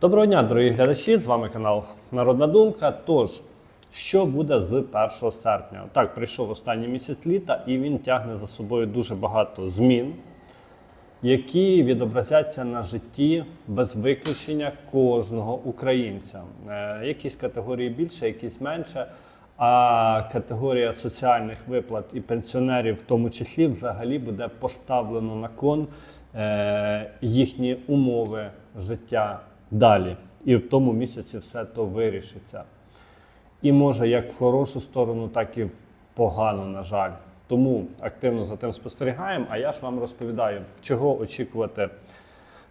Доброго дня, дорогі глядачі! З вами канал Народна Думка. Тож, що буде з 1 серпня? Так, прийшов останній місяць літа, і він тягне за собою дуже багато змін, які відобразяться на житті без виключення кожного українця. Е, якісь категорії більше, якісь менше. А категорія соціальних виплат і пенсіонерів, в тому числі, взагалі буде поставлено на кон е, їхні умови життя далі. І в тому місяці все то вирішиться. І може як в хорошу сторону, так і в погану, на жаль. Тому активно за тим спостерігаємо. А я ж вам розповідаю, чого очікувати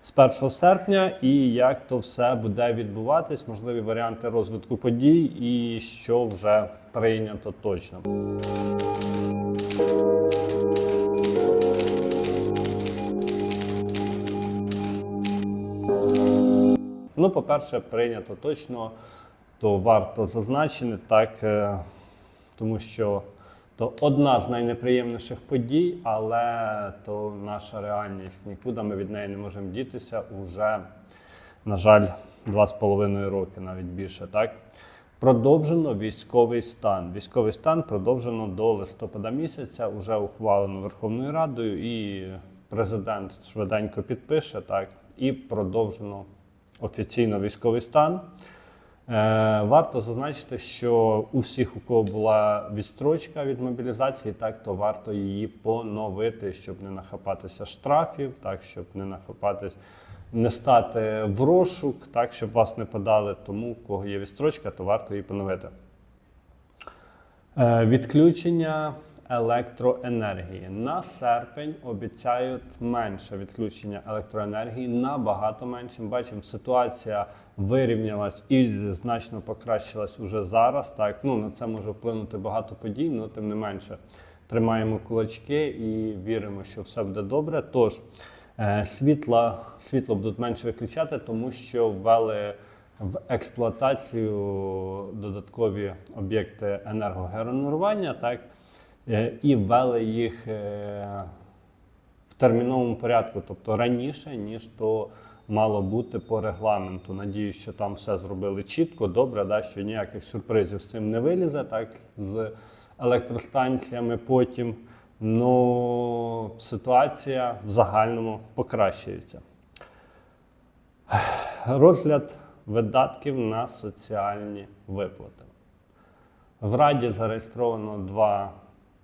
з 1 серпня і як то все буде відбуватись, можливі варіанти розвитку подій і що вже прийнято точно. Ну, по-перше, прийнято точно, то варто зазначити так, е, тому що то одна з найнеприємніших подій, але то наша реальність. Нікуди ми від неї не можемо дітися уже, на жаль, два з половиною роки, навіть більше. Так? Продовжено військовий стан. Військовий стан продовжено до листопада місяця, уже ухвалено Верховною Радою, і президент швиденько підпише, так, і продовжено офіційно військовий стан. Е, варто зазначити, що у всіх, у кого була відстрочка від мобілізації, так то варто її поновити, щоб не нахапатися штрафів, так щоб не нахапатись, не стати в розшук, так щоб вас не подали. Тому, в кого є відстрочка, то варто її поновити. Е, Відключення електроенергії на серпень обіцяють менше відключення електроенергії, набагато менше. Ми бачимо, ситуація вирівнялась і значно покращилась уже зараз. Так, ну на це може вплинути багато подій, але тим не менше тримаємо кулачки і віримо, що все буде добре. Тож е, світла, світло будуть менше виключати, тому що ввели в експлуатацію додаткові об'єкти енергогенерування, так, і ввели їх е, в терміновому порядку, тобто раніше, ніж то мало бути по регламенту. Надіюсь, що там все зробили чітко, добре, да, що ніяких сюрпризів з цим не вилізе, так, з електростанціями потім. Ну, ситуація в загальному покращується. Розгляд видатків на соціальні виплати. В Раді зареєстровано два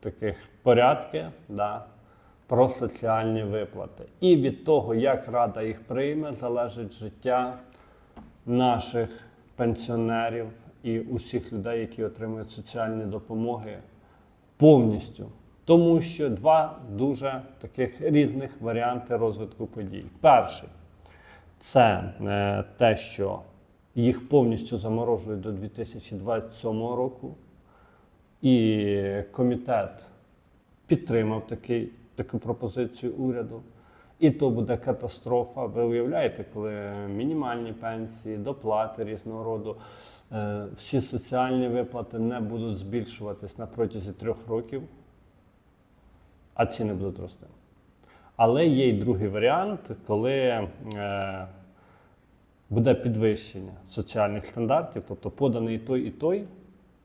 таких порядки да, про соціальні виплати. І від того, як Рада їх прийме, залежить життя наших пенсіонерів і усіх людей, які отримують соціальні допомоги повністю. Тому що два дуже таких різних варіанти розвитку подій. Перший це е, те, що їх повністю заморожують до 2027 року. І комітет підтримав такий, таку пропозицію уряду. І то буде катастрофа. Ви уявляєте, коли мінімальні пенсії, доплати різного роду, е, всі соціальні виплати не будуть збільшуватись на протязі трьох років, а ціни будуть рости. Але є й другий варіант, коли е, буде підвищення соціальних стандартів, тобто поданий той, і той,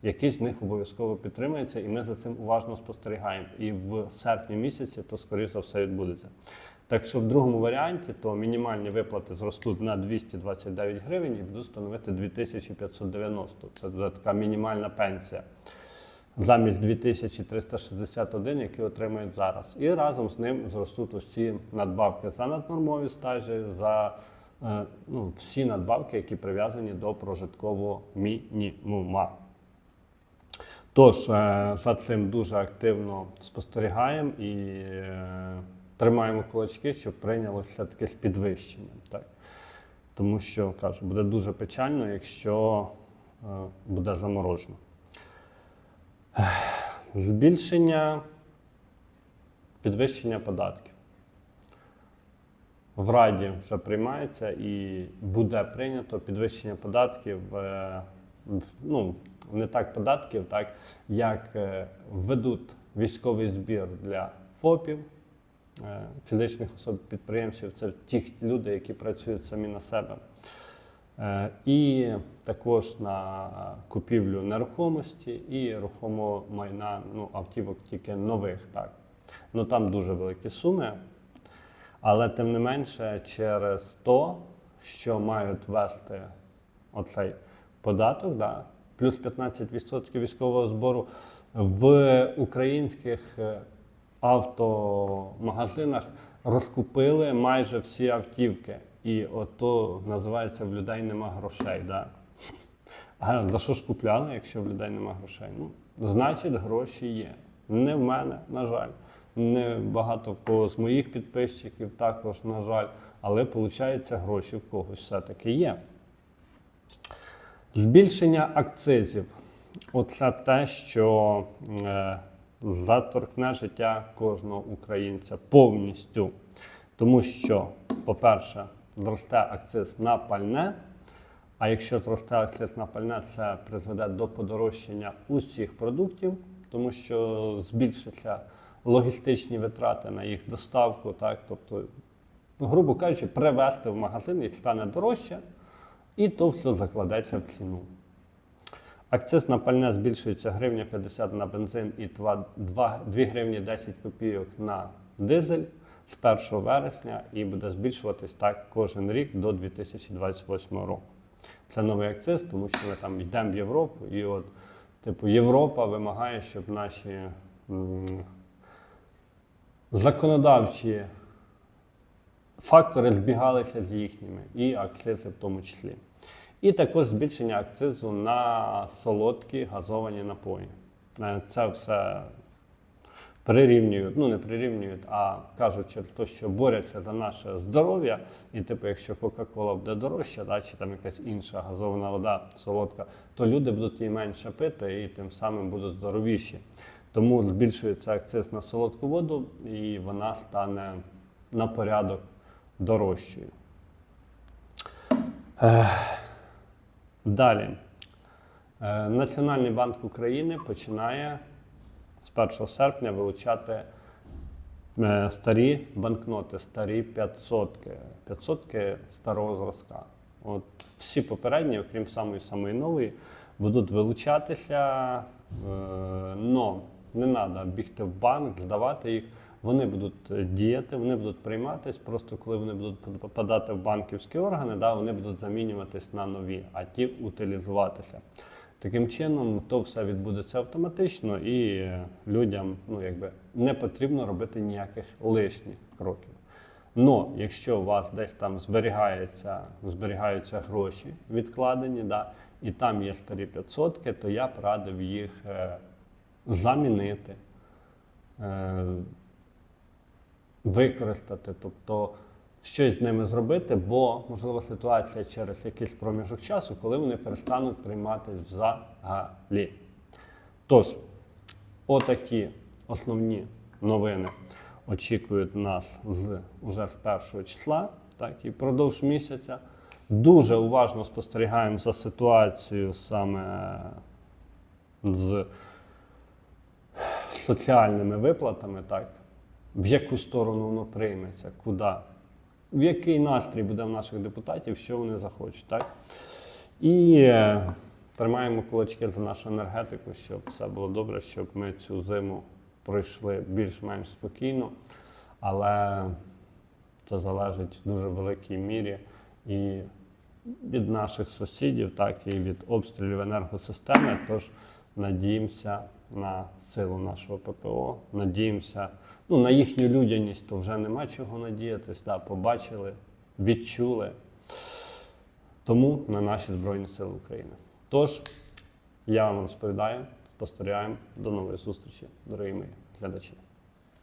який з них обов'язково підтримується, і ми за цим уважно спостерігаємо. І в серпні місяці то, скоріш за все, відбудеться. Так що в другому варіанті то мінімальні виплати зростуть на 229 гривень і будуть становити 2590. Це така мінімальна пенсія. Замість 2361, які отримують зараз. І разом з ним зростуть усі надбавки за наднормові стажі, за е, ну, всі надбавки, які прив'язані до прожиткового мінімума. Тож е, за цим дуже активно спостерігаємо і е, тримаємо кулачки, щоб прийняло все-таки з підвищенням. Так? Тому що кажу, буде дуже печально, якщо е, буде заморожено. Збільшення підвищення податків. В Раді вже приймається і буде прийнято підвищення податків, ну, не так податків, так, як е, введуть військовий збір для ФОПів, е, фізичних особ підприємців, це ті люди, які працюють самі на себе. Е, І також на купівлю нерухомості і рухомого майна, ну, автівок тільки нових. Так. Ну там дуже великі суми. Але тим не менше, через то, що мають ввести оцей податок, да, плюс 15% військового збору в українських е, автомагазинах розкупили майже всі автівки. І ото називається в людей нема грошей. Да? А за що ж купляли, якщо в людей нема грошей? Ну, значить, гроші є. Не в мене, на жаль. Не багато в кого з моїх підписчиків також, на жаль. Але виходить, гроші в когось все-таки є. Збільшення акцизів. Оце те, що е, заторкне життя кожного українця повністю. Тому що, по-перше, зросте акциз на пальне. А якщо зросте акциз на пальне, це призведе до подорожчання усіх продуктів, тому що збільшаться логістичні витрати на їх доставку. Так? Тобто, грубо кажучи, привезти в магазин їх стане дорожче, і то все закладеться в ціну. Акциз на пальне збільшується гривня 50 на бензин і 2, 2 гривні 10 копійок на дизель з 1 вересня і буде збільшуватись так кожен рік до 2028 року. Це новий акциз, тому що ми там йдемо в Європу, і от, типу, Європа вимагає, щоб наші м, законодавчі фактори збігалися з їхніми, і акцизи в тому числі. І також збільшення акцизу на солодкі газовані напої. Е, Це все прирівнюють, ну не прирівнюють, а кажуть через те, що борються за наше здоров'я. І типу, якщо Кока-Кола буде дорожча, да, чи там якась інша газована вода солодка, то люди будуть її менше пити і тим самим будуть здоровіші. Тому збільшується акциз на солодку воду, і вона стане на порядок дорожчою. Далі. Е, Національний банк України починає з 1 серпня вилучати е, старі банкноти, старі 500 500 старого зразка. От всі попередні, окрім самої самої нової, будуть вилучатися, але не треба бігти в банк, здавати їх. Вони будуть е, діяти, вони будуть прийматись. Просто коли вони будуть попадати в банківські органи, да, вони будуть замінюватись на нові, а ті утилізуватися. Таким чином, то все відбудеться автоматично, і е, людям ну, якби, не потрібно робити ніяких лишніх кроків. Но якщо у вас десь там зберігається, зберігаються гроші відкладені, да, і там є старі 500, то я б радив їх е, замінити. Е, використати, тобто щось з ними зробити, бо можлива ситуація через якийсь проміжок часу, коли вони перестануть прийматись взагалі. Тож, отакі основні новини очікують нас з уже з першого числа, так і впродовж місяця. Дуже уважно спостерігаємо за ситуацією саме з соціальними виплатами, так, в яку сторону воно прийметься, куди, в який настрій буде в наших депутатів, що вони захочуть. Так? І е, тримаємо кулачки за нашу енергетику, щоб все було добре, щоб ми цю зиму пройшли більш-менш спокійно. Але це залежить в дуже великій мірі і від наших сусідів, так і від обстрілів енергосистеми. Тож надіємося на силу нашого ППО, надіємося ну, на їхню людяність, то вже нема чого надіятись. Да, побачили, відчули. Тому на наші Збройні Сили України. Тож, я вам розповідаю, спостерігаємо. До нової зустрічі, дорогі мої глядачі.